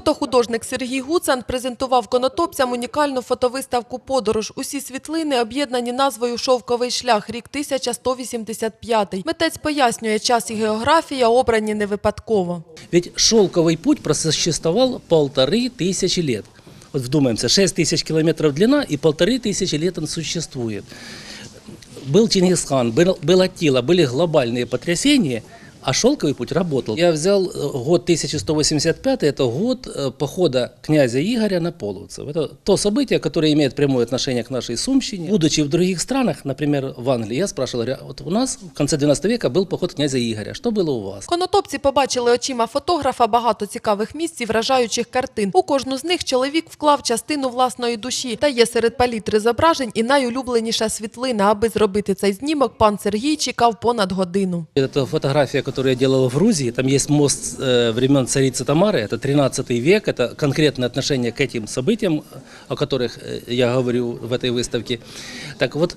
Фотохудожник Сергій Гуцан презентував конотопцям унікальну фотовиставку «Подорож». Усі світлини об'єднані назвою «Шовковий шлях», рік 1185. Митець пояснює, час і географія обрані не випадково. Ведь шелковый путь просуществовал полторы тысячи лет. Вот вдумаемся, 6 тысяч километров длина и полторы тысячи лет он существует. Был Чингисхан, был, был Аттила, были глобальные потрясения, а шелковый путь работал. Я взял э, год 1185, это год э, похода князя Игоря на Половцев. Это то событие, которое имеет прямое отношение к нашей Сумщине. Будучи в других странах, например, в Англии, я спрашивал, говорю, вот у нас в конце 12 века был поход князя Игоря, что было у вас? Конотопці побачили очима фотографа багато цікавих місць і вражаючих картин. У кожну з них чоловік вклав частину власної душі. Та є серед палітри зображень і найулюбленіша світлина. Аби зробити цей знімок, пан Сергій чекав понад годину. Это фотография, которую я делал в Грузии. Там есть мост э, времен царицы Тамары. Это 13 век. Это конкретное отношение к этим событиям, о которых э, я говорю в этой выставке. Так вот,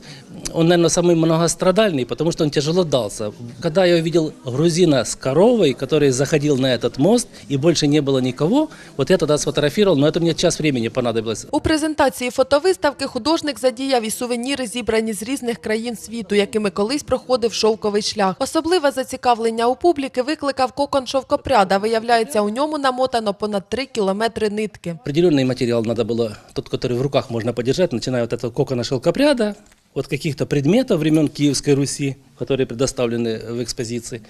он, наверное, самый многострадальный, потому что он тяжело дался. Когда я увидел грузина с коровой, который заходил на этот мост, и больше не было никого, вот я тогда сфотографировал, но это мне час времени понадобилось. У презентації фотовиставки художник задіяв і сувеніри, зібрані з різних країн світу, якими колись проходив шовковий шлях. Особливе зацікавлення у публіки викликав кокон шовкопряда. Виявляється, у ньому намотано понад 3 кілометри нитки. Определенный материал надо было, тот, который в руках можно подержать, начиная от этого кокона шелкопряда, от каких-то предметов времен Киевской Руси, которые предоставлены в экспозиции.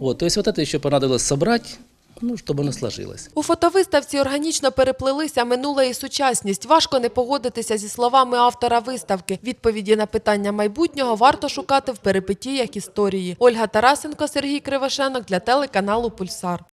Вот, то есть вот это еще понадобилось собрать, ну, щоб воно сложилось. У фотовиставці органічно переплилися минуле і сучасність. Важко не погодитися зі словами автора виставки. Відповіді на питання майбутнього варто шукати в перипетіях історії. Ольга Тарасенко, Сергій Кривошенок для телеканалу Пульсар.